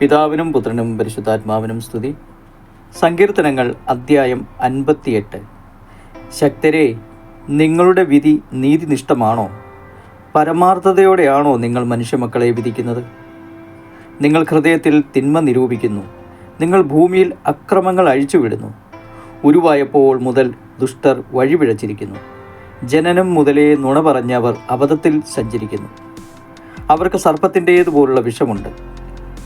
പിതാവിനും പുത്രനും പരിശുദ്ധാത്മാവിനും സ്തുതി. സങ്കീർത്തനങ്ങൾ അദ്ധ്യായം അൻപത്തിയെട്ട്. ശക്തരെ നിങ്ങളുടെ വിധി നീതിനിഷ്ഠമാണോ? പരമാർത്ഥതയോടെയാണോ നിങ്ങൾ മനുഷ്യമക്കളെ വിധിക്കുന്നത്? നിങ്ങൾ ഹൃദയത്തിൽ തിന്മ നിരൂപിക്കുന്നു. നിങ്ങൾ ഭൂമിയിൽ അക്രമങ്ങൾ അഴിച്ചുവിടുന്നു. ഉരുവായപ്പോൾ മുതൽ ദുഷ്ടർ വഴിപിഴച്ചിരിക്കുന്നു. ജനനം മുതലേ നുണ പറഞ്ഞവർ അബദ്ധത്തിൽ സഞ്ചരിക്കുന്നു. അവർക്ക് സർപ്പത്തിന്റേതുപോലുള്ള വിഷമുണ്ട്.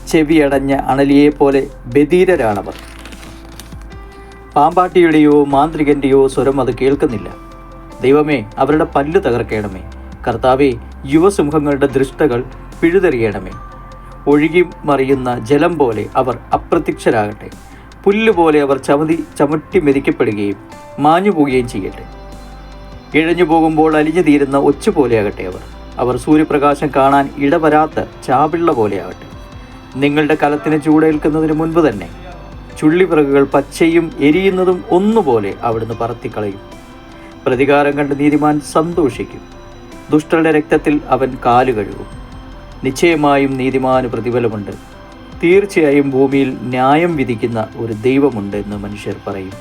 ചെവിയടഞ്ഞ അണലിയെപ്പോലെ ബധീരരാണവർ പാമ്പാട്ടിയുടെയോ മാന്ത്രികന്റെയോ സ്വരം അത് കേൾക്കുന്നില്ല. ദൈവമേ അവരുടെ പല്ല് തകർക്കണമേ. കർത്താവെ യുവസിംഹങ്ങളുടെ ദൃഷ്ടകൾ പിഴുതെറിയണമേ. ഒഴുകി മറിയുന്ന ജലം പോലെ അവർ അപ്രത്യക്ഷരാകട്ടെ. പുല്ലുപോലെ അവർ ചമതി ചമട്ടി മെതിക്കപ്പെടുകയും മാഞ്ഞു ചെയ്യട്ടെ. ഇഴഞ്ഞു പോകുമ്പോൾ അലിഞ്ഞു തീരുന്ന ഒച്ചു പോലെയാകട്ടെ അവർ. അവർ സൂര്യപ്രകാശം കാണാൻ ഇടവരാത്ത ചാപിള്ള പോലെയാകട്ടെ നിങ്ങളുടെ കലത്തിന് ചൂടേൽക്കുന്നതിന് മുൻപ് തന്നെ ചുള്ളിപ്പിറകുകൾ പച്ചയും എരിയുന്നതും ഒന്നുപോലെ അവിടുന്ന് പറത്തിക്കളയും. പ്രതികാരം കണ്ട് നീതിമാൻ സന്തോഷിക്കും. ദുഷ്ടരുടെ രക്തത്തിൽ അവൻ കാലു കഴുകും. നിശ്ചയമായും നീതിമാന് പ്രതിഫലമുണ്ട്. തീർച്ചയായും ഭൂമിയിൽ ന്യായം വിധിക്കുന്ന ഒരു ദൈവമുണ്ട് എന്ന് മനുഷ്യർ പറയും.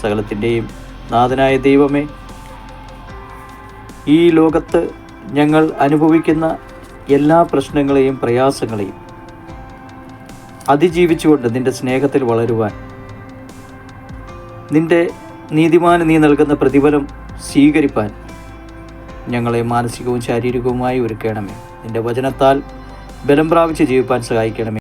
സകലത്തിന്റെയും നാഥനായ ദൈവമേ ഈ ലോകത്ത് ഞങ്ങൾ അനുഭവിക്കുന്ന എല്ലാ പ്രശ്നങ്ങളെയും പ്രയാസങ്ങളെയും അതിജീവിച്ചുകൊണ്ട് നിന്റെ സ്നേഹത്തിൽ വളരുവാൻ. നിന്റെ നീതിമാന് നീ നൽകുന്ന പ്രതിഫലം സ്വീകരിപ്പാൻ ഞങ്ങളെ മാനസികവും ശാരീരികവുമായി ഒരുക്കണമേ. നിന്റെ വചനത്താൽ ബലം പ്രാപിച്ച് ജീവിപ്പാൻ സഹായിക്കണമേ.